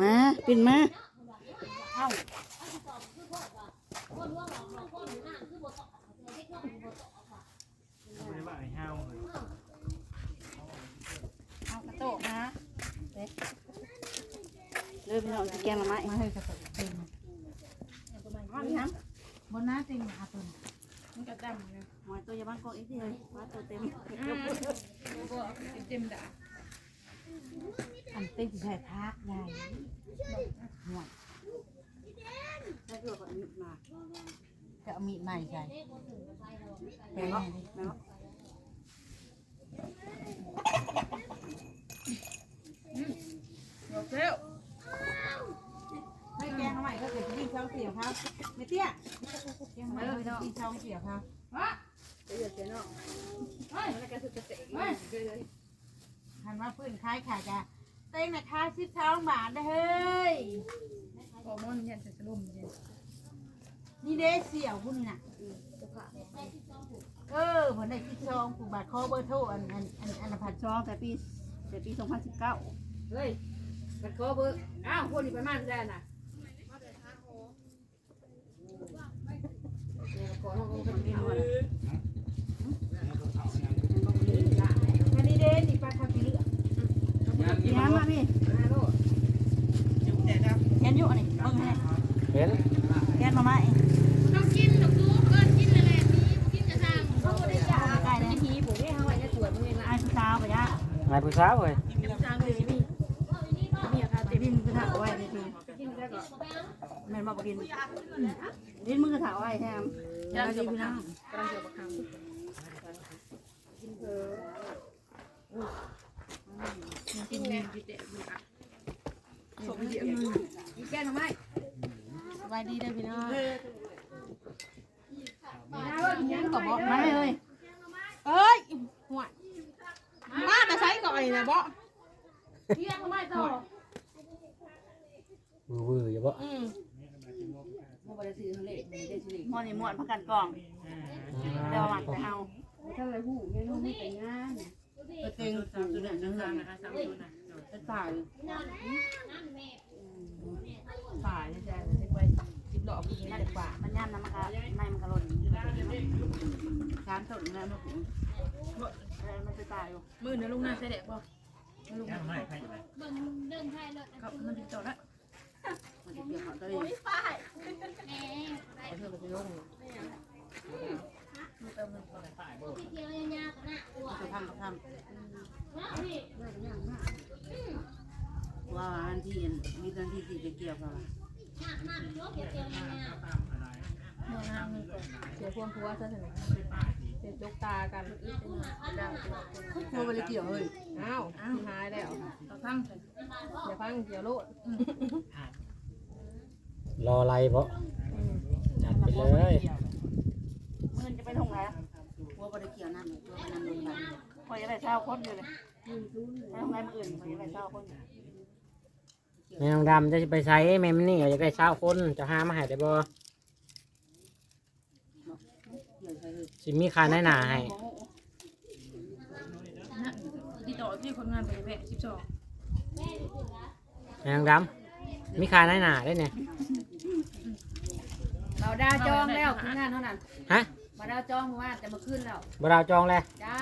มาปิ่นมาไม่ได้ว่าไอ้ห้าวเลยเอากระโตกนะเด็ดเริ่มพี่น้องสิแกงละไม้มาให้กระตุกเต็มมาพี่น้บนหน้าเต็มหาตุนมันก็ดำเลยำหมอยตัวอยาบ้านกองอีกทีเลยมาตัวเต็มก็เต็มด่า อันเต็มใส่พักใหญ่ห่วยถ้าเกิดว่าอันนี้มาจะเอามีดใหม่ใส่แม่งก็แม่งก็บอกแล้วไม่แกงทำไมก็เกิดที่ช่องเสียวครับไม่เตี้ยแกงทำไมก็เกิดที่ช่องเสียวครับจะเดือดเสียเนาะมันก็สุดกระเตงเลยทันว่าพื้นคล้ายขายกะ เต้งนะค่าสิบช่องบาทนะเฮ้ยพอมันยันจะสลุมเย็นนี่เด้เสี่ยวพุ่นน่ะ เออผลได้ที่ช่องผูกบาทคอเบอร์โทรอันอันอันอันพันช่องแต่ปีแต่ปี2019เฮ้ยมันก็เบอร์อ้าวคนนี้ไปมากได้น่ะขอห้องคนนี้ด้วยอันนี้เด้นี่ปลาคาบิเลือ พี่น้ำมาพี่ฮัลโหลแกนอยู่อันนี้เบิ่งให้เห็นแกนมาไม้ต้องกินดอกดูเกินกินอะไรนี้กินกระซังเขาได้ยาใกล้เลยทีผมนี่เขาไว้จะตรวจมึงเองละไอ้ผู้สาวปะยะนายผู้สาวเว้ยจางเลยมีมีอาการแต่พี่มึงคือถาเอาไว้นี่คือกินแล้วก็แม่นบ่บ่กินลิ้นมึงคือถาเอาไว้แฮมย่างดีเกี่ยวกับพี่น้องคำกำลังเกี่ยวกับคำ กินเถอะกินแม่กินเด็กมึงอะสมเดียวกินแก้ทำไมสบายดีได้พี่น้องยังก็บอกมาเลยเอ้ยหัวมาแต่ใช้ก่อนนะบ่เที่ยงไม่ต่อวือวืออย่าบ่อืมหมอนี่ม่วนพักกันกล่องเดี๋ยวหมักไปเอาถ้าอะไรหูเมนูไม่แต่งงาน ก็เต็งสูงเนี่ยนั่งนั่งจะตายป่าเนี่ยจะไปกินดอกกินมันป่ามันย่ำน้ำมันก็ในมันก็หล่นช้างสดนะมันมันจะตายอยู่มือนะลุงน่าใส่เด็กบ่ลุงไม่ใครจะไปเบิ่งเดินไทยเลยครับมันติดต่อแล้วมันจะเกี่ยวกับตัวเองแหมเพื่อนไปลง ที่เที่ยวยากๆกันนะตัวจะทำก็ทนี่ำว่าอันที่มีตอนที่สี่จะเกี่ยวกับหนักมากรถเที่ยวยามอน้ำนึงก่อนเสียพวงพัวซะถึงเสียจกตากันดาวตัวมันจะเกี่ยวเลยอ้าวหายแล้วพังอย่าพังเกี่ยวโลดรออะไรบ่จัดไปเลย มันจะไปทงไหนตัวมันจะเกี่ยวนั่นตัวมันนั่นลงไปพอจะได้เช่าคนอยู่เลยทำไรมันอื่นพอจะได้เช่าคนแม่น้องดำจะไปใช้แม่มันนี่อยากได้เช้าคนจะหามาให้ได้บ่เกี่ยวใช่เลยสิมีค่าแน่หนาให้ที่ต่อที่คนงานไปแวะสิบสองแม่น้องดำมีค่าแน่หนาได้เนี่ยเราดาวจองแล้วคืองานเท่านั้นฮะ มาดาวจองว่าจะมาขึ้นแล้วบ่ดาวจองเลยจ้า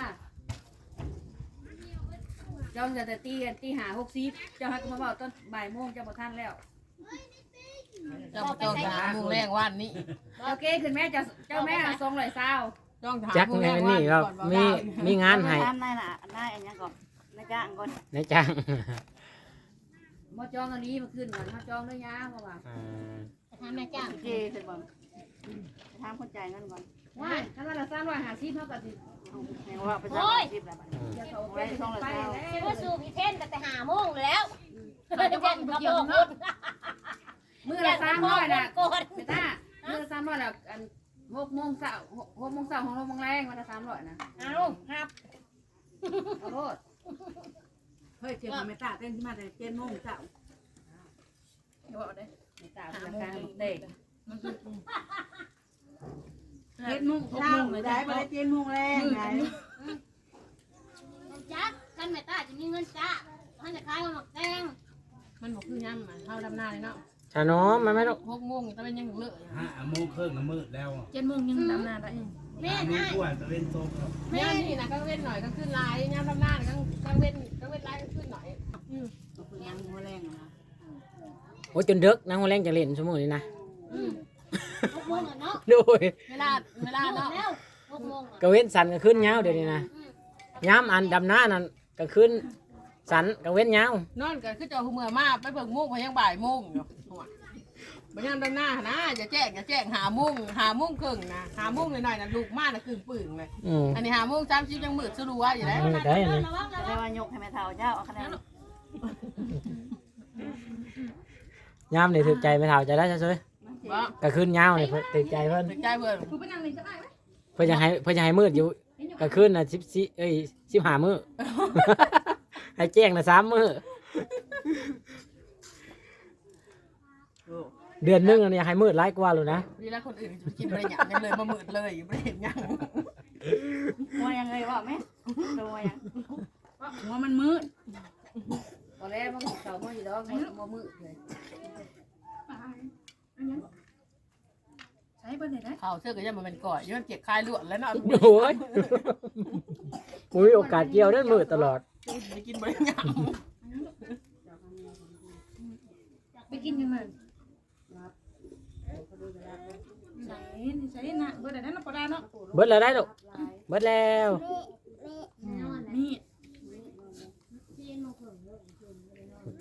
จองแต่ตีตีหาหกสิบเจ้าฮักมาบอกต้นบ่ายโมงจะมาท่านแล้วเจ้าเจ้าถามมุงแรงวันนี้โอเคขึ้นแม่เจ้าเจ้าแม่ทรงเลยเศร้าจ้องถามจักแม่มันนี่เรามีมีงานให้ทำนายน่ะนายอันนี้ก่อนนายจ้างก่อนในจ้างมาจองอันนี้มาขึ้นก่อนมาจองด้วยยาเพราะว่าอ่า ทำนายจ้างโอเคเสร็จบ่ทำคนจ่ายเงินก่อน ว่าถ้าเราสร้างร้อยหาสิบเท่ากับสิแม่ว่าไปจ้างสิบแล้วอืมจะเขาไปไปแล้วชื่อว่าสูบอีเทนแต่หาโมงแล้วมันจะบอกเกี่ยวเนาะมือละสามร้อยนะก่อนเบต้ามือละสามร้อยละอันหกโมงเช้าหกโมงเช้าของหกโมงแรงวันละสามร้อยนะเอาครับขอโทษเฮ้ยเทียมไม่ตาเต้นที่มาแต่เจ็ดโมงเช้าอย่าบอกได้ไม่ตาเป็นการเด็ก เจ็ดโมงเช้าไม่ได้ไม่ได้เจ็ดโมงแรงไงจักกันแม่ตาจะมีเงินจ้าท่านจะขายมาหมักแตงมันบอกคือย่เฮาดำหน้าเลยเนาะชาน้อมมาไหมลูกหกโมงตะเวนยังเลอะห้าโมงครึ่งก็มืดแล้วเจ็ดโมงยังดำนาได้แม่โมงกว่าตะเวนตกครับแม่นี่นะก็เว้นหน่อยก็ขึ้นลายยามดำหน้าก็ก็เว้นก็เว้นลายก็ขึ้นหน่อยอืมก็คือยังหัวแรงอะนะโอ้ยจนเด็กนางหัวแรงจะเล่นชั่วโมงนี้นะอืม หกโมงอะเนาะโดยเวลาเวลาเนาะแล้วหกโมงอะกระเว้นสันก็ขึ้นยาวเดี๋ยวนี้นะย้ำอันดำหน้านั่นก็ขึ้นสันกระเว้นยาวนอนก็คือเจ้าหัวเมื่อมาไปเบิกโมงพอยังบ่ายโมงอยู่หัวบ่ยามดำหน้านะอย่าแจ้งอย่าแจ้งหาโมงหาโมงครึ่งนะหาโมงหน่อยๆนะลูกมาน่ะกึ่งปึ่งเลยอืมอันนี้หาโมงสามสิบยังมืดสรัวอยู่แล้วมืดได้อันนี้ระวังระจะวัได้งว่ายกให้แม่เฒ่าเจ้าเอาคะแนนย้ำเลยถือใจไม่เท่าใจได้ใช่ไหม ว่าก็ขึ้นยาวเลยถือใจเพิ่นถึงใจเบิ่งกูไปนั่งนี่ก็ได้ไหมเพื่อจะให้เพื่อจะให้มืดอยู่ก็ขึ้นนะสิบสิเอ้ยสิบห้ามือให้แจ้งนะสามมือเดือนหนึงอันนี้ให้มืดไล่กว่าเลยนะดีแล้วคนอื่นจะกินอะไรอย่างยังเลยมามืดเลยไม่ได้เห็นยังว่ายังไงวะแม่ตัวยังหัวมันมืดตอนแรกมันเขามาอยู่แล้วมันมามืดเลย ใช้เบอร์ไหนได้เขาเชื่อกันยังมันเป็นก่อยย้อนเจ็บคลายลวดแล้วเนาะโอ้ยผมมีโอกาสเกี่ยวเรื่องมืดตลอด ไปกินบริยามไปกินยังไงใส่ใส่นะเบอร์ไหนได้เนาะปลาเนาะเบิดแล้วได้ลูกเบิดแล้วมี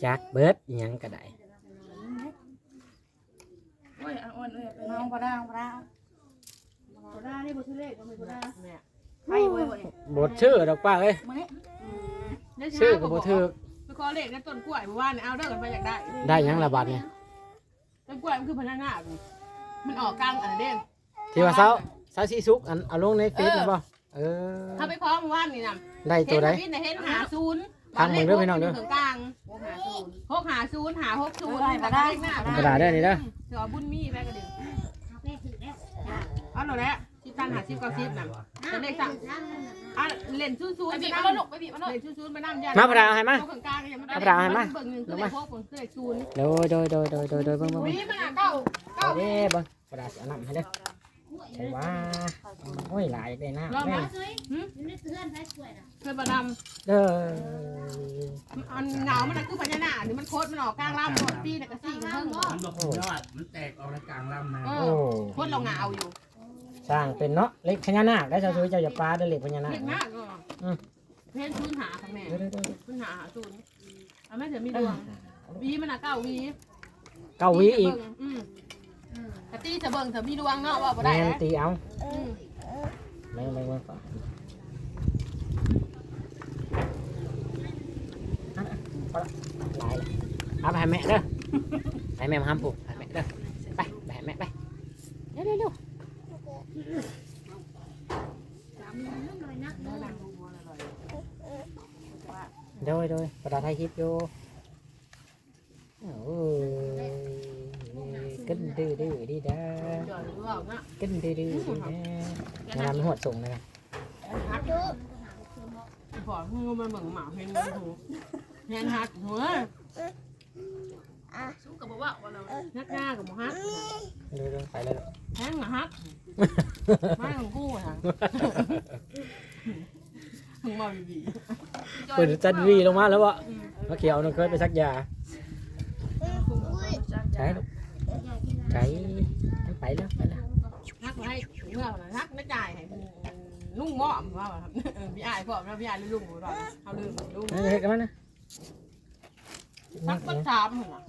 จักเบิดอิหยังก็ได้ โอ้ยอ่อนเอ้ยไปน้องปลาดาปลาดาปลาดานี่บุตรเล็กก็ไม่ปลาดาเนี่ยไปเว้ยบ่นี่บทชื่อดอกป้าเอ้ยมื้อนี้ได้ชื่ชื่ออกักับบทถือไปขอเลขในต้นกล้วยเมื่อวานเอาเด้อกันไปอยากได้ได้หยังละบาทเนี่ยต้นกล้วยมันคือพญานาคมันออกกลางอันเด่นที่ว่าเสาเสาสีสุกอันเอาลงในเฟซนะป่ะเออถ้าไปคล้องเมื่อวานนี่นะได้ตัวใดเห็นเห็นหาศูนย์ ทางมึงเด้อพี่น้องเด้อถึงกลางโอ้หาศูนย์หกหาศูนย์หาหกศูนย์ได้ปลาดาหน้ากระดาษเด้อนี่เด้อเดี๋ยวเอาบุญมีแม่กระดิ่งแม่ถือแล้วเอาหน่อยแล้วสิบตันหาสิบเก้าสิบน่ะจะเลขสั่งอะเล่นซูซูไปบีบมาลูกไปบีบมาลูกเล่นซูซูไปน้ำยันมาพระดาให้มาเขากลางๆยังไม่เอาปลาให้มาเบิ่งหนึ่งคือเลขหกเบิ่งคือเลขศูนย์โดยโดยโดยโดยโดยโดยเบิ่งเบิ่งอุ้เบิ่งยมันอะเก้าเก้าเอาเด้เบิ่งกระดาษสีน้ำให้เด้อ ใช่ว่าโอ้ยหลายได้น้ำลองแม่มาเฮ้ยอยู่ในเตือนใช้กล้วยน่ะเคยประดเด้อำอันเหงามันน่ะคือพญานาคนี่มันโคตรมันออกกลางลำหมดปีน่ะก็สี่กันเพิ่งบ่มันบอกยอด มันแตกออกในกลางลำนะ เอโอ้อโคตรเราเหงาอยู่สร้างเป็นเนาะเล็กพญานาคได้ชาวซุยเจ้าอย่าปลาเด้อเล็กพญานาคเล็กมากก็อืมเพนศูนย์หาค่ะแม่เด้อเด้อเด้อศูนย์หาหาศูนย์เอาแม่เถอะมีดวงวีมันอะเก้าวีเก้าวิอีกอืม กะตี้จะเบิ่งเถอะมีดวงเนาะว่าบ่ได้แม่นนะตีเอาอืมไม่ไม่ไม่ฝาอะอะพอละหลายละเอาไปให้แม่เด้อให้แม่มาห้ามปลูกให้แม่เด้อไปไปให้แม่ไปเร็วเร็วเร็วสามหน่อยนักเด้อโดยโดยประดาไทยคลิปอยู่โอ้ยกึน ดื้อดื้อดีด้าเดี๋ยวรู้เอานะกึนดื้อดื้อดีด้างานมันหดส่งเลยนะฮักของูมันเบิ่งหมาเพนมันหูแฮนฮักหัวสู้กับบ่ว่าว่าเรานักหน้ากับหมูฮักเร็วๆไปเลยแฮงมาฮักไม่ของกูอะมึงมาบีบีเปิดจันวีลงมาแล้ววะมาเขียวน้องเคยไปซักยาใช่ลูก ไก่มันไปแล้วไปแล้วฮักมาให้เมื่อนะฮักไม่จ่ายให้ลุงหม้อมว่าแบบพี่อายพ่อแล้วพี่อายลุงหมูรอเอาลืมลุงเฮ้ยเฮ้ยกันมานะฮักก็ถามเหรอ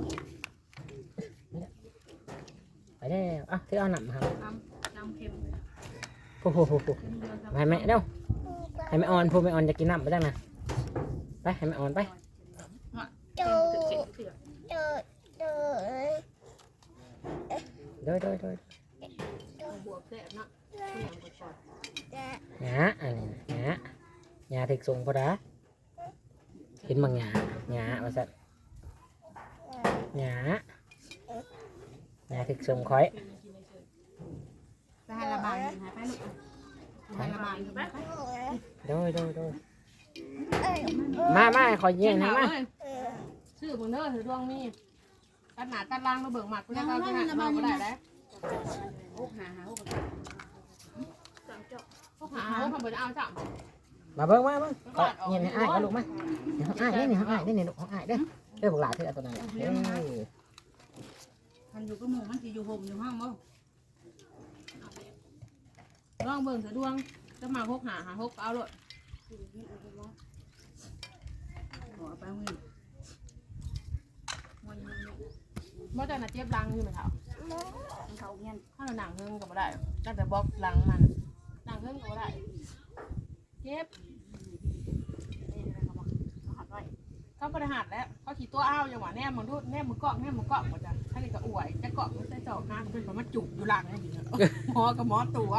ไปแล้วอะเธอเอาหนังมาน้ำเค็มโอ้โหให้แม่เด้วให้แม่ออนพูดแม่ออนจะกินน้ำไปจังนะไปให้แม่ออนไปเค็มถึงเค็มเถื่อ โดยโดยโดยบวกแซ่บนะหงาอันนี้หงาหงาถึกส่งพอดาเห็นบางหงาหงาว่าสัตว์หงาหงาถึกส่งคอยไปให้ระบายหายไปลูกไประบายไปโดยโดยโดยมามาคอยเยี่ยงให้มาชื่อมึงเด้อถือดวงมี ตัดหนาตัดล่างมาเบิ่งหมักกูจะเอาไปหาเราก็ได้แล้วหกหาหาหกพวกหาเขาทำไปเอาจับมาเบิ่งมาเบิ่งเอาเงียบให้อ้ายเอาลูกมาเดี๋ยวอ้ายนี่นี่อ้ายนี่ยเนี่ลูกของอ้ายเด้อเด้อพวกหลานเธอเอาตัวนั้นแหละเอ้ยมันอยู่กับหมูมันสิอยู่ห่มอยู่ห้องบ่ลองเบิ่งเถอะดวงจะมาพกหาหาพกเอาเลยขอไปเงิน เมื่อแต่น่ะเจ็บลังอยู่ไหมเท่าเขาเงี้ยถ้าเราหนังเฮิงก็บ่ได้ตั้งแต่บล็อกลังมันหนังเฮิงก็บ่ได้เจ็บนี่อะไรเขาบอกหัดไว้เขาบริหารแล้วเขาขี่ตัวอ้าวอย่างหวะแนมมึงดูแนมมึงเกาะแนมมึงเกาะหมดจ้ะท่านนี่ก็อวยจะเกาะไม่ใช่จอกหน้าเป็นคนมาจุกอยู่หลังนี่หมอกับหมอตัว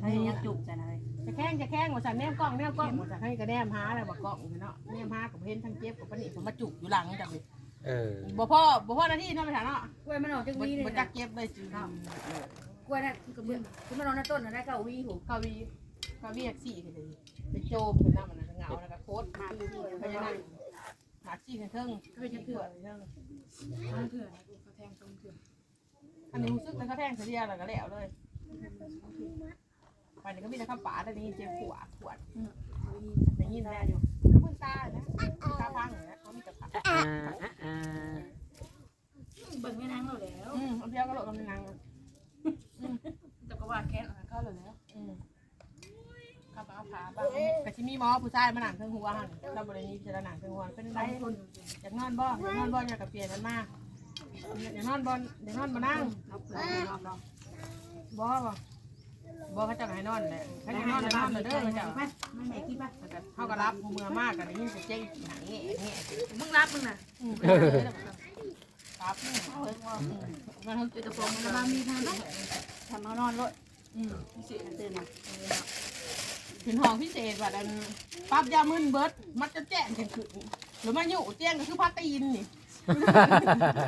ให้ยักจุกใจนะเลย จะแข้งจะแข้งว่าสันแนมกล้องแนมกล้องว่าสันให้ก็แนมหาอะไรบ่กล้องเนาะแนมหากับเห็นทั้งเจ็บกับปนิผมมาจุกอยู่หลังจ้ะพี่เออบ่พ่อบ่พ่อหน้าที่เนาะไปถามเนาะกล้วยมันออกจากบ่วีเลยบ่จักเจ็บเลยจริงกล้วยนั่นกระเบื้องที่มันนอนในต้นได้เก้าวีถูกกาวีกาวีแท็กซี่ไปเลยไปโจมเป็นหน้ามันเหงาแล้วก็โคตรหาดูไปยังไงหาจี้กันเทิงไปจะเถื่อนเทิงเถื่อนเขาแทงตรงเถื่อนอันนี้รู้สึกแล้วก็แทงเสียแล้วก็แล้วเลย ไปนี่ก็มีแต่ข้าวป๋าแต่นี่เจ็บขวดขวดได้ยินแม่อยู่ก็เพิ่งตานะตาพังนะเขามีแต่ผักอ่าอ่าอ่าเบิ่งแม่นางเราแล้วอืมเอาเพี้ยก็หลบกำลังแต่ก็ว่าแค่นั้นเข้าเลยแล้วอืมข้าวป๋าผาบ้างกะชิมีหมอผู้ชายมาหนังเครื่องหัวหันเราบริณีพิจารณาเครื่องหัวเป็นไรคนอยากนอนบ่อยากนอนบ่อยากกับเปลี่ยนกันมาอยากนอนบ่อยากนอนมานั่งเราเผื่อรอบเรา บ่เขาจะให้นอนแหละเขาจะนอนนอนเลยเด้อเขาจะไม่แม่คิดป่ะเขาก็รับเมื่อมากกันนี่จะเจ๊งหนังแง่แง่มึงรับมึงน่ะรับมันเขาจะจะฟองมันมามีทางนั้นทำเอานอนรถอืมตื่นมาถึงห้องพิเศษว่าดันปั๊บยามึนเบิร์ดมันจะแจ้งกันขึ้นหรือมาอยู่แจ้งก็คือพักตีนนี่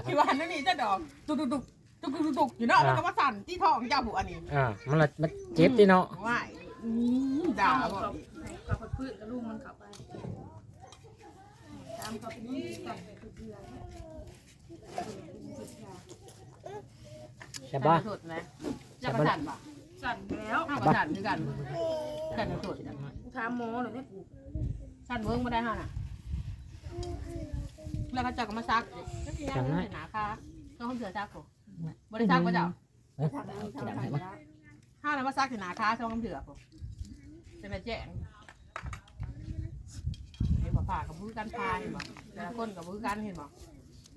ที่ว่านั่นนี่จะดอกตุกตุ กตุกตุกตุกตุกอยู่เนาะแล้วก็มาสั่นที่ท้องเจ้าหัวนี่อ่ามันละมันเจ็บดิเนาะว่ายด่าบ่ กับพืชกับลูกมันเข้าไปตามกับนี่กันคือเดือนแต่บ่สุดนะจะประสั่นบ่สั่นแล้วห้าประสั่นคือกันกันสุดกูถามหมอหน่อยเนี่ยกูสั่นเบิ้งมาได้ห้าน่ะ แล้วเขาจะก็มาซักก็ที่นั่งหนาค่ะก็เขาเสือซักผม บริซักก็จะเอ้ยทำนี้ทำทำแล้วห้าน่ะมาซักที่หนาค่ะช่องคำเสือผมจะไปแจ้งเห็นบ่ผ่ากับมือกันพายเห็นบ่แต่ละคนกับมือกันเห็นบ่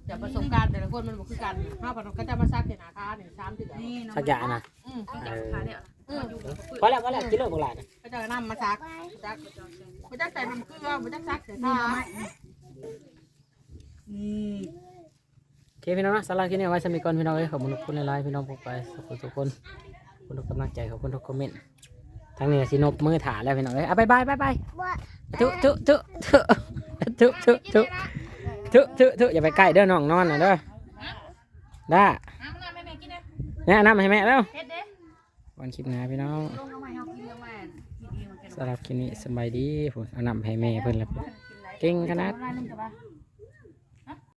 แต่ประสบการณ์แต่ละคนมันบ่คือกันห้าปนก็จะมาซักที่หนาค่ะหนึ่งสามเถือนี่น้องสักอย่างนะอืมเออขาเนี่ยอืมพอแล้วพอแล้วกินโลกหลานก็จะนำมาซักซักบ่จักใส่น้ำเกลือบ่จักซักใส่ผ้านี่โอ เคพี่น้องนะสำหรับคลิปนี้เอาไว้สมีก่อนพี่น้องเอ้ยขอบคุณทุกคนในไลน์พี่น้องพวกไปขอบคุณทุกคนขอบคุณทุกกำลังใจขอบคุณทุกคอมเมนต์ทั้งนี้สินบมือถาแล้วพี่น้องเอ้ยเอาบายบายบายบายทุทุทุทุทุทุทุทุทุทุอย่าไปใกล้เด้อน้องนอนน่ะเด้อได้น้ำน้ำแม่กินนะนำให้แม่แล้ววันคลิปหน้าพี่น้องสำหรับคลิปนี้สบายดีผมเอานำให้แม่เพิ่นแล้วเก่งขนาด